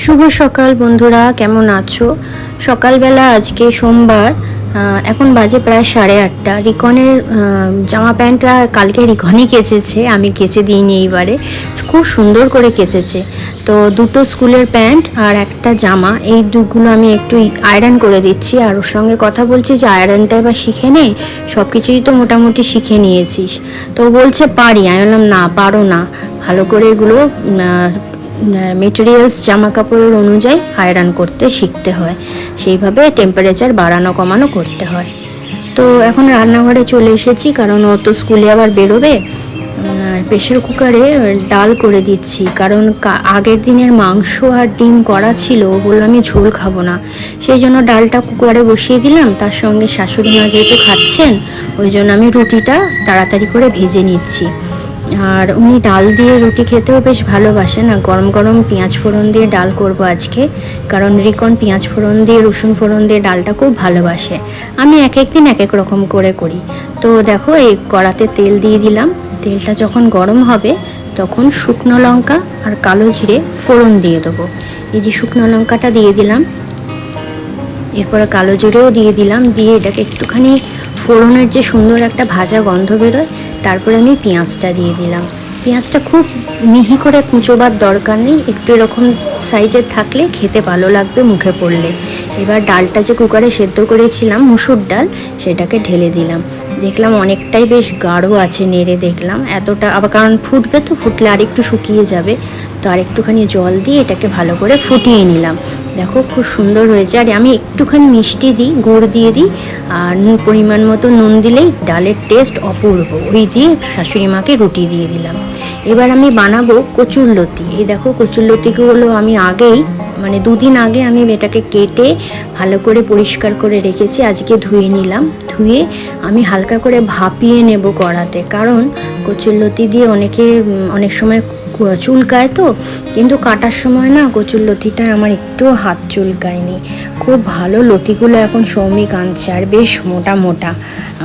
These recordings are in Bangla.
শুভ সকাল বন্ধুরা, কেমন আছো? সকালবেলা আজকে সোমবার এখন বাজে প্রায় সাড়ে আটটা। রিকনের জামা প্যান্টটা কালকে রিকনই কেচেছে, আমি কেচে দিইনি এইবারে। খুব সুন্দর করে কেচেছে। তো দুটো স্কুলের প্যান্ট আর একটা জামা, এই দুগুলো আমি একটু আয়রন করে দিচ্ছি। আর ওর সঙ্গে কথা বলছি যে, আয়রনটা এবার শিখে নে সব কিছুই তো মোটামুটি শিখে নিয়েছিস। তো বলছে, পারি। আমি বললাম, না, পারো না। ভালো করে এগুলো মেটেরিয়ালস জামা কাপড়ের অনুযায়ী আয়রন করতে শিখতে হয়। সেইভাবে টেম্পারেচার বাড়ানো, কমানো করতে হয়। তো এখন রান্নাঘরে চলে এসেছি, কারণ ও তো স্কুলে আবার বেরোবে। প্রেশার কুকারে ডাল করে দিচ্ছি, কারণ আগের দিনের মাংস আর ডিম করা ছিল বলল আমি ঝোল খাব না। সেই জন্য ডালটা কুকারে বসিয়ে দিলাম, তার সঙ্গে শাশুড়ি মা যেহেতু খাচ্ছেন, ওই জন্য আমি রুটিটা তাড়াতাড়ি করে ভেজে নিচ্ছি। আর উনি ডাল দিয়ে রুটি খেতেও বেশ ভালোবাসেন, আর গরম গরম পেঁয়াজ ফোড়ন দিয়ে ডাল করব আজকে, কারণ রিকন পেঁয়াজ ফোড়ন দিয়ে, রসুন ফোড়ন দিয়ে ডালটা খুব ভালোবাসে। আমি এক এক দিন এক এক রকম করে করি। তো দেখো, এই কড়াতে তেল দিয়ে দিলাম। তেলটা যখন গরম হবে, তখন শুকনো লঙ্কা আর কালো জিরে ফোড়ন দিয়ে দেবো। এই যে শুকনো লঙ্কাটা দিয়ে দিলাম, এরপরে কালো জিরেও দিয়ে দিলাম, দিয়ে এটাকে একটুখানি ফোড়নের যে সুন্দর একটা ভাজা গন্ধ বেরোয় তারপরে আমি পেঁয়াজটা দিয়ে দিলাম। পেঁয়াজটা খুব মিহি করে কুঁচোবার দরকার নেই, একটু এরকম সাইজের থাকলে খেতে ভালো লাগবে মুখে পড়লে। এবার ডালটা যে কুকারে সেদ্ধ করেছিলাম, মুসুর ডাল, সেটাকে ঢেলে দিলাম। দেখলাম অনেকটাই বেশ গাঢ় আছে, নেড়ে দেখলাম। এতটা, আবার কারণ ফুটবে তো, ফুটলে আরেকটু শুকিয়ে যাবে। তো আর একটুখানি জল দিয়ে এটাকে ভালো করে ফুটিয়ে নিলাম। দেখো খুব সুন্দর হয়েছে। আর আমি একটুখানি মিষ্টি দিই, গুড় দিয়ে দিই, আর পরিমাণ মতো নুন দিলেই ডালের টেস্ট অপূর্ব। ওই দিয়ে শাশুড়ি মাকে রুটি দিয়ে দিলাম। এবার আমি বানাবো কচুরলতি এই দেখো কচুরলতিগুলো আমি আগেই মানে দুদিন আগে আমি এটাকে কেটে ভালো করে পরিষ্কার করে রেখেছি, আজকে ধুয়ে নিলাম। ধুয়ে আমি হালকা করে ভাপিয়ে নেব কড়াতে। কারণ কচুরলতি দিয়ে অনেকে অনেক সময় চুলকায় তো, কিন্তু কাটার সময় না কচুর লতিটা আমার একটু হাত চুলকায়নি। খুব ভালো লতিগুলো এখন সৌমিক আনছে আর বেশ মোটা মোটা।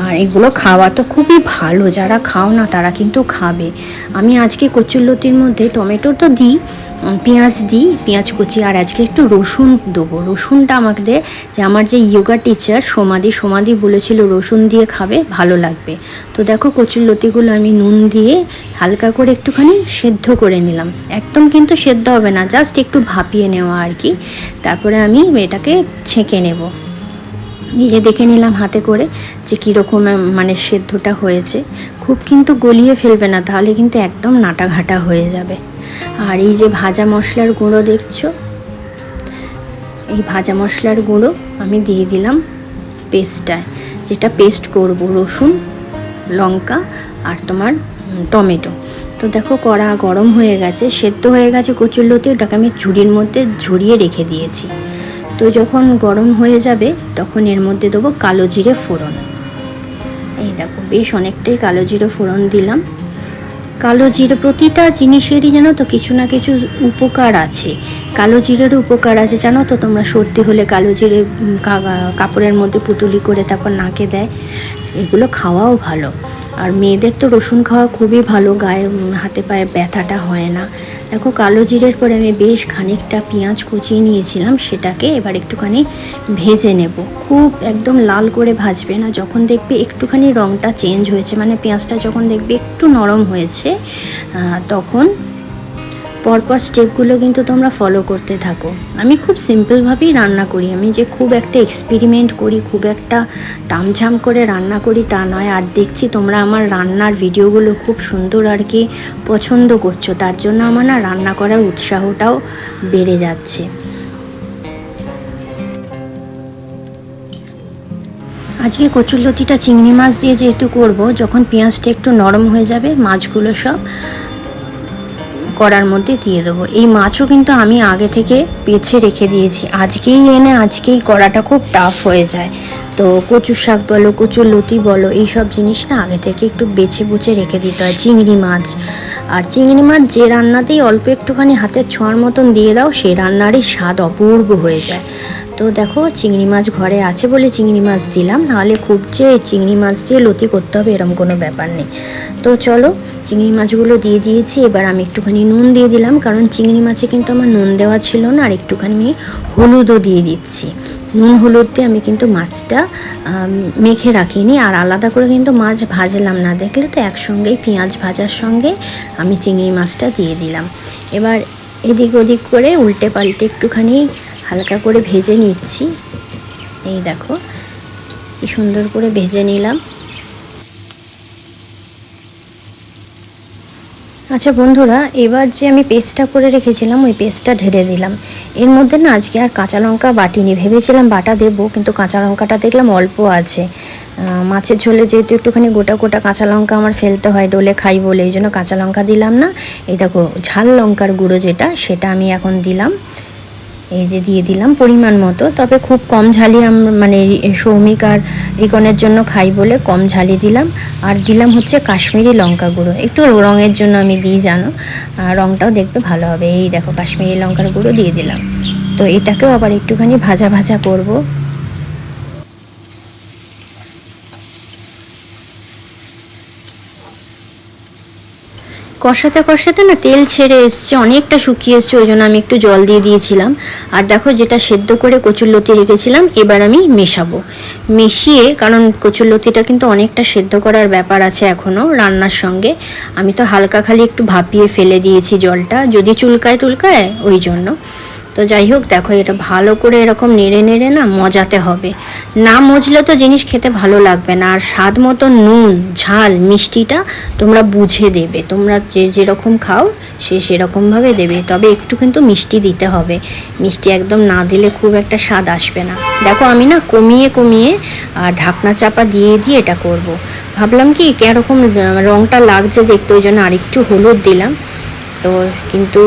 আর এগুলো খাওয়া তো খুবই ভালো, যারা খাও না তারা কিন্তু খাবে। আমি আজকে কচুর লতির মধ্যে টমেটো তো দিই পেঁয়াজ দিই, পেঁয়াজ, কুচি আর আজকে একটু রসুন দেবো। রসুনটা আমাদের যে আমার যে ইয়োগা টিচার সমাধি সমাধি বলেছিল রসুন দিয়ে খাবে, ভালো লাগবে। তো দেখো কচুর লতিগুলো আমি নুন দিয়ে হালকা করে একটুখানি সেদ্ধ করে নিলাম। একদম কিন্তু সেদ্ধ হবে না জাস্ট একটু ভাপিয়ে নেওয়া আর কি। তারপরে আমি এটাকে ছেঁকে নেব। নিজে দেখে নিলাম হাতে করে যে কীরকম মানে সেদ্ধটা হয়েছে। খুব কিন্তু গলিয়ে ফেলবে না, তাহলে কিন্তু একদম নাটাঘাটা হয়ে যাবে। আর এই যে ভাজা মশলার গুঁড়ো দেখছ? এই ভাজা মশলার গুঁড়ো আমি দিয়ে দিলাম পেস্টটায়, যেটা পেস্ট করব, রসুন, লঙ্কা আর তোমার টমেটো। তো দেখো কড়া গরম হয়ে গেছে, সেদ্ধ হয়ে গেছে কচুরলতি, ওটাকে আমি ঝুড়ির মধ্যে ঝরিয়ে রেখে দিয়েছি। তো যখন গরম হয়ে যাবে, তখন এর মধ্যে দেবো কালো জিরে ফোড়ন। এই দেখো, বেশ অনেকটাই কালো জিরে ফোড়ন দিলাম। কালো জিরে প্রতিটা জিনিসেরই জানো তো কিছু না কিছু উপকার আছে। কালো জিরের উপকার আছে, জানো তো তোমরা সর্দি হলে কালো জিরে কাপড়ের মধ্যে পুটুলি করে তারপর নাকে দেয়। এগুলো খাওয়াও ভালো। আর মেয়েদের তো রসুন খাওয়া খুবই ভালো, গায়ে হাতে পায়ে ব্যথাটা হয় না। দেখো, কালো জিরের পরে আমি বেশ খানিকটা পেঁয়াজ কুচিয়ে নিয়েছিলাম, সেটাকে এবার একটুখানি ভেজে নেব। খুব একদম লাল করে ভাজবে না, যখন দেখবে একটুখানি রঙটা চেঞ্জ হয়েছে মানে পেঁয়াজটা যখন দেখবে একটু নরম হয়েছে তখন পরপর স্টেপগুলো কিন্তু তোমরা ফলো করতে থাকো। আমি খুব সিম্পলভাবেই রান্না করি। আমি যে খুব একটা এক্সপেরিমেন্ট করি, খুব একটা তামঝাম করে রান্না করি তা নয়। আর দেখছি তোমরা আমার রান্নার ভিডিওগুলো খুব সুন্দর আর কি পছন্দ করছ। তার জন্য আমার না রান্না করার উৎসাহটাও বেড়ে যাচ্ছে। আজকে কচুরলতিটা চিংড়ি মাছ দিয়ে যেহেতু করব, যখন পেঁয়াজটা একটু নরম হয়ে যাবে, মাছগুলো সব কড়ার মধ্যে দিয়ে দেবো। এই মাছও কিন্তু আমি আগে থেকে বেছে রেখে দিয়েছি। আজকেই এনে আজকেই কড়াটা খুব টাফ হয়ে যায়। তো কচু শাক বলো, কচুর লতি বলো এই সব জিনিস না আগে থেকে একটু বেছে বুছে রেখে দিতে হয়। চিংড়ি মাছ। আর চিংড়ি মাছ যে রান্নাতেই অল্প একটুখানি হাতের ছোঁয়ার মতন দিয়ে দাও, সেই রান্নারই স্বাদ অপূর্ব হয়ে যায়। তো দেখো, চিংড়ি মাছ ঘরে আছে বলে চিংড়ি মাছ দিলাম। নাহলে খুব যে চিংড়ি মাছ দিয়ে লতি করতে হবে এরকম কোনো ব্যাপার নেই। তো চলো, চিংড়ি মাছগুলো দিয়ে দিয়েছি, এবার আমি একটুখানি নুন দিয়ে দিলাম, কারণ চিংড়ি মাছে কিন্তু আমার নুন দেওয়া ছিল না, আর একটুখানি আমি হলুদও দিয়ে দিচ্ছি। নুন হলুদ দিয়ে আমি কিন্তু মাছটা মেখে রাখিনি, আর আলাদা করে কিন্তু মাছ ভাজলাম না। দেখলে তো একসঙ্গেই পেঁয়াজ ভাজার সঙ্গে আমি চিংড়ি মাছটা দিয়ে দিলাম। এবার এদিক ওদিক করে উল্টে পাল্টে একটুখানি হালকা করে ভেজে নিচ্ছি। এই দেখো, কি সুন্দর করে ভেজে নিলাম। আচ্ছা বন্ধুরা, এবার যে আমি পেস্টটা করে রেখেছিলাম, ওই পেস্টটা ঢেলে দিলাম। এর মধ্যে না আজকে আর কাঁচা লঙ্কা বাটিনি, ভেবেছিলাম বাটা দেবো, কিন্তু কাঁচা লঙ্কাটা দেখলাম অল্প আছে। মাছের ঝোলে যেহেতু একটুখানি গোটা গোটা কাঁচা লঙ্কা আমার ফেলতে হয়, ডোলে খাই বলে, এই জন্য কাঁচা লঙ্কা দিলাম না। এই দেখো, ঝাল লঙ্কার গুঁড়ো যেটা, সেটা আমি এখন দিলাম। এই যে দিয়ে দিলাম পরিমাণ মতো। তবে খুব কম ঝালি আমরা মানে সৌমিক আর রিকনের জন্য খাই বলে কম ঝালি দিলাম। আর দিলাম হচ্ছে কাশ্মীরি লঙ্কা গুঁড়ো। একটু রঙের জন্য আমি দিই, জানো? রঙটাও দেখবে ভালো হবে। এই দেখো কাশ্মীরি লঙ্কার গুঁড়ো দিয়ে দিলাম। তো এটাকেও আবার একটুখানি ভাজা ভাজা করব। কষাতে কষাতে না তেল ছেড়ে এসছে, অনেকটা শুকিয়ে এসছে, ওই জন্য আমি একটু জল দিয়ে দিয়েছিলাম। আর দেখো যেটা সেদ্ধ করে কচুরলতি রেখেছিলাম, এবার আমি মেশাবো। মিশিয়ে, কারণ কচুরলতিটা কিন্তু অনেকটা সেদ্ধ করার ব্যাপার আছে এখনও রান্নার সঙ্গে, আমি তো হালকা খালি একটু ভাপিয়ে ফেলে দিয়েছি জলটা, যদি চুলকায় টুলকায়, ওই জন্য। তো যাই হোক, দেখো, এটা ভালো করে এরকম নেড়ে নেড়ে না মজাতে হবে। না মজলে তো জিনিস খেতে ভালো লাগবে না। আর স্বাদ মতো নুন, ঝাল, মিষ্টিটা তোমরা বুঝে দেবে। তোমরা যে যেরকম খাও, সে সেরকমভাবে দেবে। তবে একটু কিন্তু মিষ্টি দিতে হবে। মিষ্টি একদম না দিলে খুব একটা স্বাদ আসবে না। দেখো, আমি না কমিয়ে কমিয়ে আর ঢাকনা চাপা দিয়ে দিয়ে এটা করব। ভাবলাম কি, কেরকম রঙটা লাগছে দেখতে, ওই জন্য আরেকটু হলুদ দিলাম। তো কিন্তু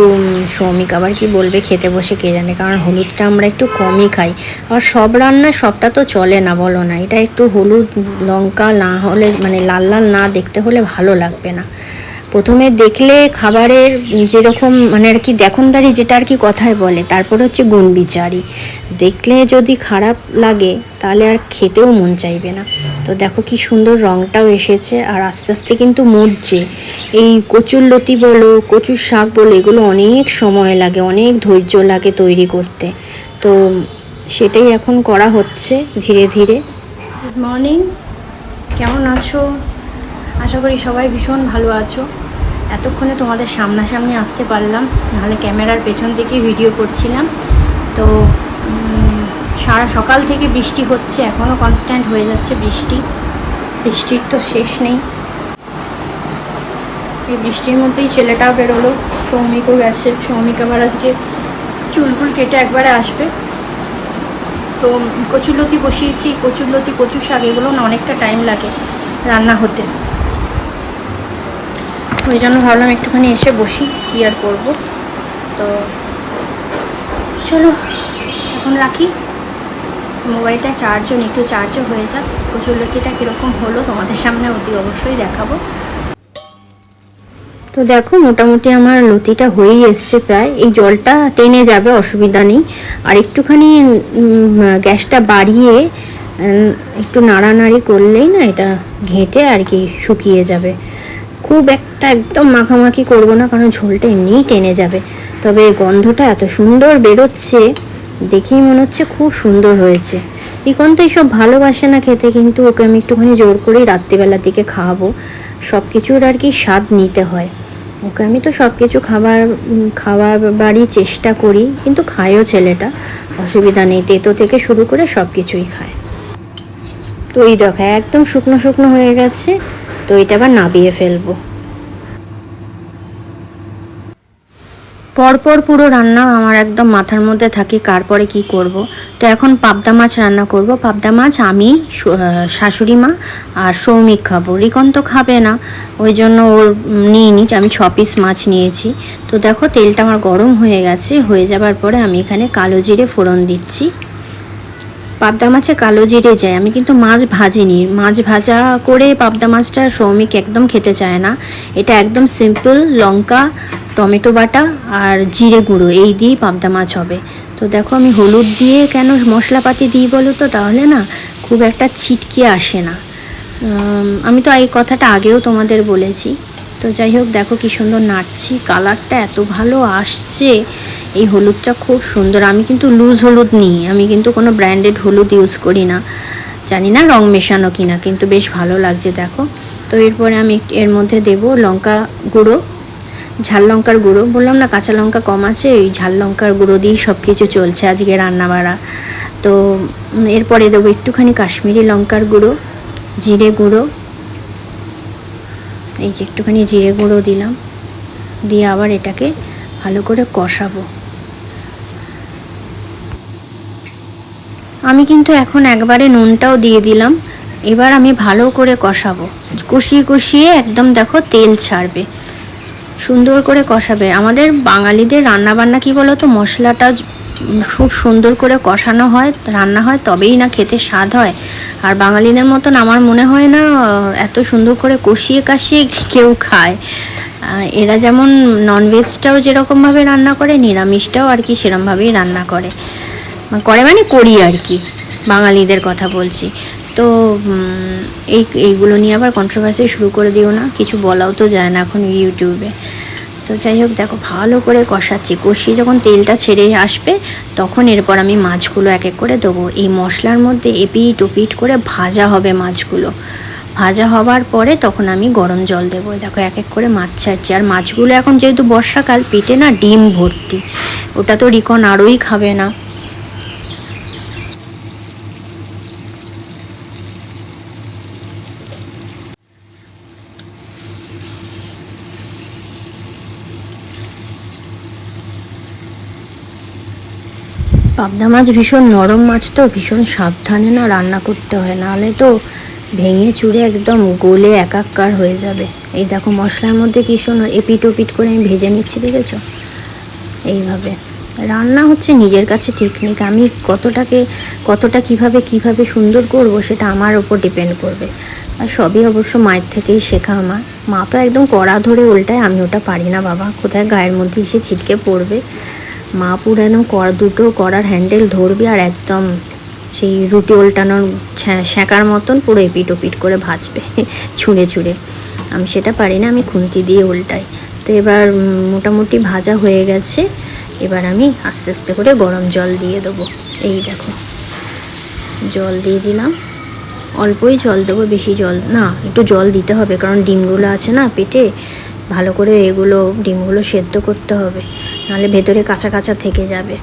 শ্রমিক সৌমিক আবার কি বলবে খেতে বসে কে জানে? কারণ হলুদটা আমরা একটু কমই খাই। আর সব রান্না, সবটা তো চলে না, বলো না। এটা একটু হলুদ, লঙ্কা না হলে মানে লাল লাল না দেখতে হলে ভালো লাগবে না। প্রথমে দেখলে খাবারের যেরকম মানে আর কি দেখনদারি যেটা আর কি কথায় বলে, তারপর হচ্ছে গুণ বিচারি দেখলে যদি খারাপ লাগে, তাহলে আর খেতেও মন চাইবে না। তো দেখো কি সুন্দর রঙটাও এসেছে, আর আস্তে আস্তে কিন্তু মরছে। এই কচুর লতি বলো, কচুর শাক বলো, এগুলো অনেক সময় লাগে, অনেক ধৈর্য লাগে তৈরি করতে। তো সেটাই এখন করা হচ্ছে ধীরে ধীরে। গুড মর্নিং কেমন আছো? আশা করি সবাই ভীষণ ভালো আছো। এতক্ষণে তোমাদের সামনাসামনি আসতে পারলাম, নাহলে ক্যামেরার পেছন থেকে ভিডিও করছিলাম। তো সারা সকাল থেকে বৃষ্টি হচ্ছে এখনও কনস্ট্যান্ট হয়ে যাচ্ছে বৃষ্টি। বৃষ্টির তো শেষ নেই। এই বৃষ্টির মধ্যেই ছেলেটাও বেরোলো, সৌমিকও গেছে। সৌমিক আবার আজকে চুল ফুল কেটে একবারে আসবে। তো, কচুরলতি বসিয়েছি, কচুরলতি, কচুর শাক, এগুলো না অনেকটা টাইম লাগে রান্না হতে। ওই জন্য ভাবলাম একটুখানি এসে বসি, কি আর করব। তো চলো, এখন রাখি। মোবাইলটা চার্জও, একটু চার্জও হয়ে যাক। কচুরলতিটা কীরকম হলো তোমাদের সামনে অতি অবশ্যই দেখাবো। তো দেখো, মোটামুটি আমার লতিটা হয়েই এসছে প্রায়। এই জলটা টেনে যাবে, অসুবিধা নেই। আর একটুখানি গ্যাসটা বাড়িয়ে একটু নাড়ানাড়ি করলেই না এটা ঘেঁটে আর কি শুকিয়ে যাবে। খুব একটা একদম মাখামাখি করব না কারণ ঝোলটা এমনিই টেনে যাবে। তবে গন্ধটা এত সুন্দর বেরোচ্ছে দেখেই মনে হচ্ছে খুব সুন্দর হয়েছে। রিকন তো এইসব ভালোবাসে না খেতে কিন্তু ওকে আমি একটুখানি জোর করেই রাত্রিবেলার দিকে খাওয়াবো। সব কিছুর আর কি স্বাদ নিতে হয়। ওকে আমি তো সব কিছু খাবার উম, খাওয়াবারই চেষ্টা করি কিন্তু খায়ও ছেলেটা। অসুবিধা নেই তেতো থেকে শুরু করে সব কিছুই খায়। তো এই দেখো একদম শুকনো শুকনো হয়ে গেছে। তো এটা আবার নাবিয়ে ফেলব। পরপর পুরো রান্না আমার একদম মাথার মধ্যে থাকে কার পরে কি করব। তো এখন পাবদা মাছ রান্না করব। পাবদা মাছ আমি শাশুড়ি মা আর সৌমিক খাব। রিকন তো খাবে না ওই জন্য ওর উম, নিইনি আমি ছ পিস মাছ নিয়েছি। তো দেখো তেলটা আমার গরম হয়ে গেছে হয়ে যাবার পরে আমি এখানে কালো জিরে ফোড়ন দিচ্ছি। পাবদা মাছে কালো জিরে যায়। আমি কিন্তু মাছ ভাজিনি। মাছ ভাজা করে পাবদা মাছটা সৌমিক একদম খেতে চায় না। এটা একদম সিম্পল লঙ্কা, টমেটো বাটা আর জিরে গুঁড়ো। এই দিয়েই পাবদা মাছ হবে। তো দেখো আমি হলুদ দিয়ে কেন মশলাপাতি দিই বলো তো? তাহলে না খুব একটা ছিটকে আসে না। আমি তো এই কথাটা আগেও তোমাদের বলেছি। তো যাই হোক, দেখো কি সুন্দর নাচছি কালারটা এত ভালো আসছে। এই হলুদটা খুব সুন্দর। আমি কিন্তু লুজ হলুদ নিই। আমি কিন্তু কোনো ব্র্যান্ডেড হলুদ ইউজ করি না। জানি না রং মেশানো কিনা, কিন্তু বেশ ভালো লাগছে, দেখো। তো এরপরে আমি এর মধ্যে দেব লঙ্কা গুঁড়ো, ঝাল লঙ্কার গুঁড়ো। বললাম না, কাঁচা লঙ্কা কম আছে, এই ঝাল লঙ্কার গুঁড়ো দিয়েই সব কিছু চলছে আজকে রান্না বাড়া তো এরপরে দেবো একটুখানি কাশ্মীরি লঙ্কার গুঁড়ো, জিরে গুঁড়ো। এই যে একটুখানি জিরে গুঁড়ো দিলাম। দিয়ে আবার এটাকে ভালো করে কষাবো। আমি কিন্তু এখন একবারে নুনটাও দিয়ে দিলাম। এবার আমি ভালো করে কষাবো। কষিয়ে কষিয়ে একদম দেখো তেল ছাড়বে। সুন্দর করে কষাবে। আমাদের বাঙালিদের রান্না বান্না কি তো মশলাটা খুব সুন্দর করে কষানো হয়, রান্না হয়, তবেই না খেতে স্বাদ হয়। আর বাঙালিদের মতন আমার মনে হয় না, এত সুন্দর করে কষিয়ে কাশিয়ে কেউ খায়। এরা যেমন ননভেজটাও যেরকমভাবে রান্না করে, নিরামিষটাও আর কি সেরমভাবেই রান্না করে। করে মানে করি আর কি। বাঙালিদের কথা বলছি। তো এই এইগুলো নিয়ে আবার কন্ট্রোভার্সি শুরু করে দিও না। কিছু বলাও তো যায় না এখন ইউটিউবে তো যাই হোক, দেখো, ভালো করে কষাচ্ছি। কষিয়ে যখন তেলটা ছেড়ে আসবে, তখন এরপর আমি মাছগুলো এক এক করে দেবো। এই মশলার মধ্যে এপিট ওপিট করে ভাজা হবে মাছগুলো। ভাজা হবার পরে তখন আমি গরম জল দেবো। দেখো এক এক করে মাছ ছাড়ছি। আর মাছগুলো এখন যেহেতু বর্ষাকাল পেটে না ডিম ভর্তি। ওটা তো রিকন আরোই খাবে না। পাবদা মাছ ভীষণ নরম মাছ তো, ভীষণ সাবধানে না রান্না করতে হয়, নাহলে তো ভেঙে চুড়ে একদম গোলে একাকার হয়ে যাবে। এই দেখো মশলার মধ্যে কি সুন্দর এপিট ওপিট করে আমি ভেজে নিচ্ছি, দেখেছ? এইভাবে। রান্না হচ্ছে নিজের কাছে টেকনিক আমি কতটাকে, কতটা কীভাবে কীভাবে সুন্দর করব সেটা আমার ওপর ডিপেন্ড করবে। আর সবই অবশ্য মায়ের থেকেই শেখা আমার। মা তো একদম কড়া ধরে উল্টায়, আমি ওটা পারি না বাবা, কোথায় গায়ের মধ্যে এসে ছিটকে পড়বে। মা পুরো একদম কড়া দুটো কড়ার হ্যান্ডেল ধরবে আর একদম সেই রুটি উল্টানোর ছ্যা- সেঁকার মতন পুরো এপিট ওপিট করে ভাজবে, ছুঁড়ে ছুঁড়ে। আমি সেটা পারি না, আমি খুন্তি দিয়ে উল্টাই তো এবার মোটামুটি ভাজা হয়ে গেছে, এবার আমি আস্তে আস্তে করে গরম জল দিয়ে দেবো। এই দেখো, জল দিয়ে দিলাম। অল্পই জল দেবো, বেশি জল, না, একটু জল দিতে হবে, কারণ ডিমগুলো আছে না পেটে, ভালো করে এগুলো, ডিমগুলো সেদ্ধ করতে হবে। নাহলে ভেতরে কাঁচা কাঁচা থেকে যাবে।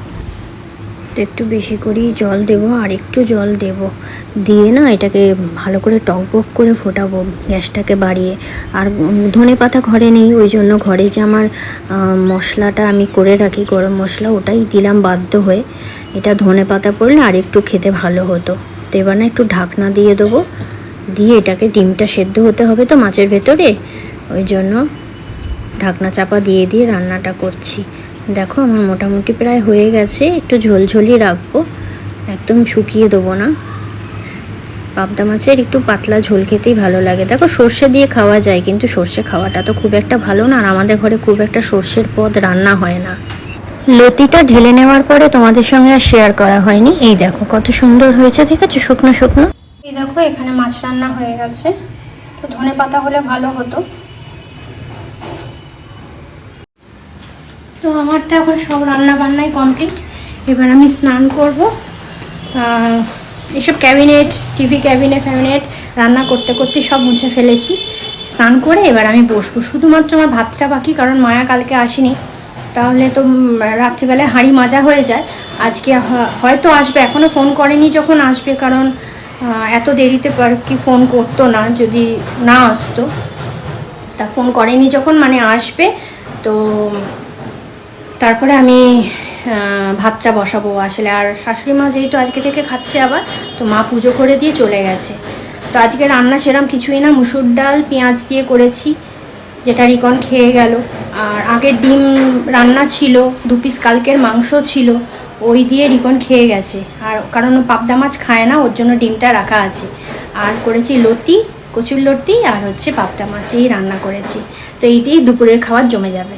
তো একটু বেশি করেই জল দেব, আর একটু জল দেব। দিয়ে না এটাকে ভালো করে টক টকবক করে ফোটাবো গ্যাসটাকে বাড়িয়ে। আর ধনে পাতা ঘরে নেই, ওই জন্য ঘরে যে আমার মশলাটা আমি করে রাখি, গরম মশলা, ওটাই দিলাম বাধ্য হয়ে। এটা ধনে পাতা পড়লে আর একটু খেতে ভালো হতো। তো এবার না একটু ঢাকনা দিয়ে দেবো। দিয়ে এটাকে ডিমটা সেদ্ধ হতে হবে তো মাছের ভেতরে। ওই জন্য ঢাকনা চাপা দিয়ে দিয়ে রান্নাটা করছি। দেখো, আমার মোটামুটি প্রায় হয়ে গেছে। একটু ঝোলঝোলি রাখব। একদম শুকিয়ে দেবো না। পাবদা মাছের একটু পাতলা ঝোল খেতেই ভালো লাগে। দেখো, সর্ষে দিয়ে খাওয়া যায়, কিন্তু সর্ষে খাওয়াটা তো খুব একটা ভালো না। আর আমাদের ঘরে খুব একটা সর্ষের পদ রান্না হয় না। লতিটা ঢেলে নেওয়ার পরে তোমাদের সঙ্গে আর শেয়ার করা হয়নি। এই দেখো, কত সুন্দর হয়েছে ঠিক আছে শুকনো শুকনো। এই দেখো, এখানে মাছ রান্না হয়ে গেছে। তো ধনে পাতা হলে ভালো হতো। তো আমার তো এখন সব রান্না বান্নাই কমপ্লিট এবার আমি স্নান করব। এসব ক্যাবিনেট টিভি ক্যাবিনেট ফ্যাবিনেট রান্না করতে করতে সব মুছে ফেলেছি। স্নান করে এবার আমি বসবো। শুধুমাত্র আমার ভাতটা বাকি, কারণ মায়া কালকে আসেনি। তাহলে তো রাত্রিবেলায় হাঁড়ি মাজা হয়ে যায়। আজকে হয়তো আসবে এখনও ফোন করেনি যখন আসবে, কারণ এত দেরিতে আর কি ফোন করতো না, যদি না আসতো। তা ফোন করেনি যখন মানে আসবে। তো তারপরে আমি ভাতটা বসাবো। আসলে আর শাশুড়ি মা যেহেতু আজকে থেকে খাচ্ছে আবার, তো মা পুজো করে দিয়ে চলে গেছে। তো আজকে রান্না সেরম কিছুই না। মুসুর ডাল, পেঁয়াজ দিয়ে করেছি, যেটা রিকন খেয়ে গেল। আর আগের ডিম রান্না ছিল, দু পিস কালকের মাংস ছিল, ওই দিয়ে রিকন খেয়ে গেছে। আর কারণ পাবদা মাছ খায় না, ওর জন্য ডিমটা রাখা আছে। আর করেছি লতি, কচুর লতি, আর হচ্ছে পাবদা মাছ এই রান্না করেছি। তো এই দিয়েই দুপুরের খাবার জমে যাবে।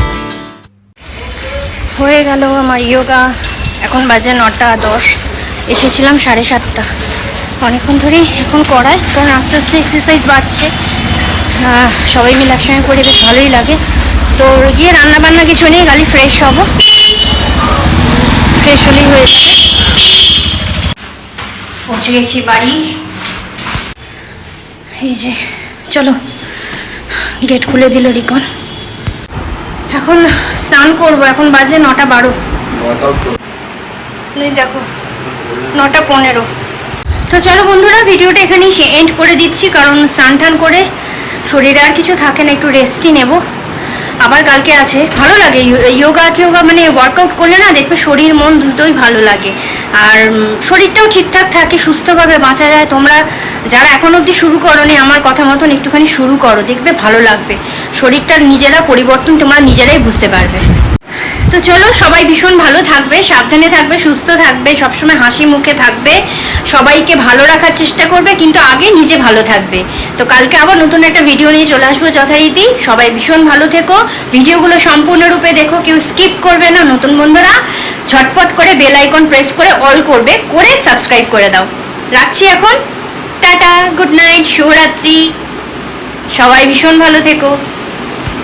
হয়ে গেল আমার ইয়োগা। এখন বাজে নটা দশ। এসেছিলাম সাড়ে সাতটা। অনেকক্ষণ ধরেই এখন করায়, কারণ আস্তে আস্তে এক্সারসাইজ বাড়ছে। সবাই মিলে একসঙ্গে করে বেশ ভালোই লাগে। তো গিয়ে রান্না বান্না কিছু নেই খালি ফ্রেশ হব। ফ্রেশ হলেই হয়ে যাবে। পৌঁছে গেছি বাড়ি। এই যে, চলো গেট খুলে দিল রিকন এখন স্নান করব এখন বাজে নটা বারো। দেখো নটা পনেরো। তো চলো বন্ধুরা ভিডিওটা এখানেই এন্ড করে দিচ্ছি কারণ স্নান টান করে শরীরে আর কিছু থাকে না একটু রেস্টই নেব। আবার কালকে আছে। ভালো লাগে ইয়োগা টিয়োগা মানে ওয়ার্কআউট করলে না দেখবে শরীর, মন দুটোই ভালো লাগে। আর শরীরটাও ঠিকঠাক থাকে, সুস্থভাবে বাঁচা যায়। তোমরা যারা এখন অবধি শুরু করো নি আমার কথা মতন একটুখানি শুরু করো, দেখবে ভালো লাগবে। শরীরটার নিজেরা পরিবর্তন তোমরা নিজেরাই বুঝতে পারবে। তো চলো, সবাই ভীষণ ভালো থাকবে, সাবধানে থাকবে, সুস্থ থাকবে, সবসময় হাসি মুখে থাকবে, সবাইকে ভালো রাখার চেষ্টা করবে, কিন্তু আগে নিজে ভালো থাকবে। তো কালকে আবার নতুন একটা ভিডিও নিয়ে চলে আসব যথারীতি। সবাই ভীষণ ভালো থেকো, ভিডিওগুলো সম্পূর্ণরূপে দেখো, কেউ স্কিপ করবে না, নতুন বন্ধুরা। ঝটপট করে বেল আইকন প্রেস করে অল করবে, করে সাবস্ক্রাইব করে দাও। রাখছি এখন। টাটা গুড নাইট শুভরাত্রি। সবাই ভীষণ ভালো থেকো।